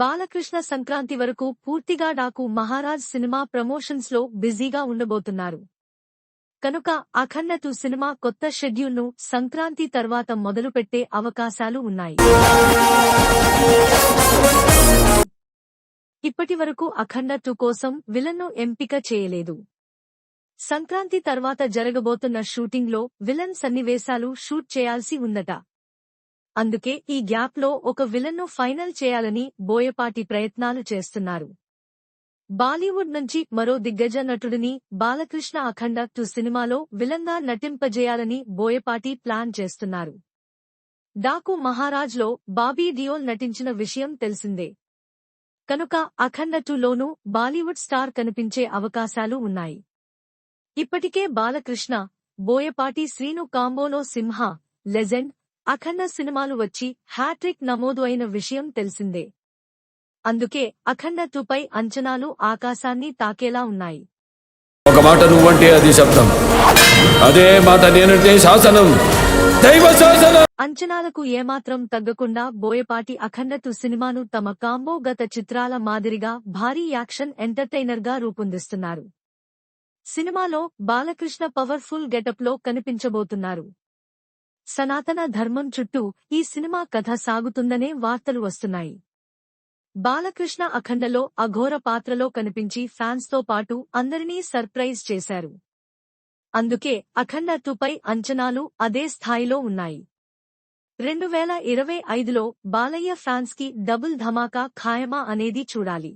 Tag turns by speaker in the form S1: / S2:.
S1: బాలకృష్ణ సంక్రాంతి వరకు పూర్తిగా డాకు మహారాజ్ సినిమా ప్రమోషన్స్లో బిజీగా ఉండబోతున్నారు. కనుక అఖండ టూ సినిమా కొత్త షెడ్యూల్ను సంక్రాంతి తర్వాత మొదలుపెట్టే అవకాశాలు ఉన్నాయి. ఇప్పటి వరకు అఖండ టూ కోసం విలన్ను ఎంపిక చేయలేదు. సంక్రాంతి తర్వాత జరగబోతున్న షూటింగ్లో విలన్ సన్నివేశాలు షూట్ చేయాల్సి ఉందట. అందుకే ఈ గ్యాప్లో ఒక విలన్ను ఫైనల్ చేయాలని బోయపాటి ప్రయత్నాలు చేస్తున్నారు. బాలీవుడ్ నుంచి మరో దిగ్గజ నటుడిని బాలకృష్ణ అఖండ టూ సినిమాలో విలన్గా నటింపజేయాలని బోయపాటి ప్లాన్ చేస్తున్నారు. డాకు మహారాజ్లో బాబీ డియోల్ నటించిన విషయం తెలిసిందే. కనుక అఖండ టూలోనూ బాలీవుడ్ స్టార్ కనిపించే అవకాశాలు ఉన్నాయి. ఇప్పటికే బాలకృష్ణ బోయపాటి శ్రీను కాంబోలో సింహ లెజెండ్ అఖండ సినిమాలు వచ్చి హ్యాట్రిక్ నమోదు అయిన విషయం తెలిసిందే. అందుకే అఖండ టూపై అంచనాలు ఆకాశాన్ని తాకేలా ఉన్నాయి.
S2: ఒక మాట నువ్వంటే అది శబ్దం. అదే మాట నేనంటే శాసనం. దైవ శాసనం!
S1: అంచనాలకు ఏమాత్రం తగ్గకుండా బోయపాటి అఖండ టూ సినిమాను తమ కాంబో గత చిత్రాల మాదిరిగా భారీ యాక్షన్ ఎంటర్టైనర్గా రూపొందిస్తున్నారు. సినిమాలో బాలకృష్ణ పవర్ఫుల్ గెటప్లో కనిపించబోతున్నారు. సనాతన ధర్మం చుట్టూ ఈ సినిమా కథ సాగుతుందనే వార్తలు వస్తున్నాయి. బాలకృష్ణ అఖండలో అఘోర పాత్రలో కనిపించి ఫ్యాన్స్తో పాటు అందరినీ సర్ప్రైజ్ చేశారు. అందుకే అఖండ టూపై అంచనాలు అదే స్థాయిలో ఉన్నాయి. రెండు వేల ఇరవై ఐదులో బాలయ్య ఫ్యాన్స్కి డబుల్ ధమాకా ఖాయమా అనేది చూడాలి.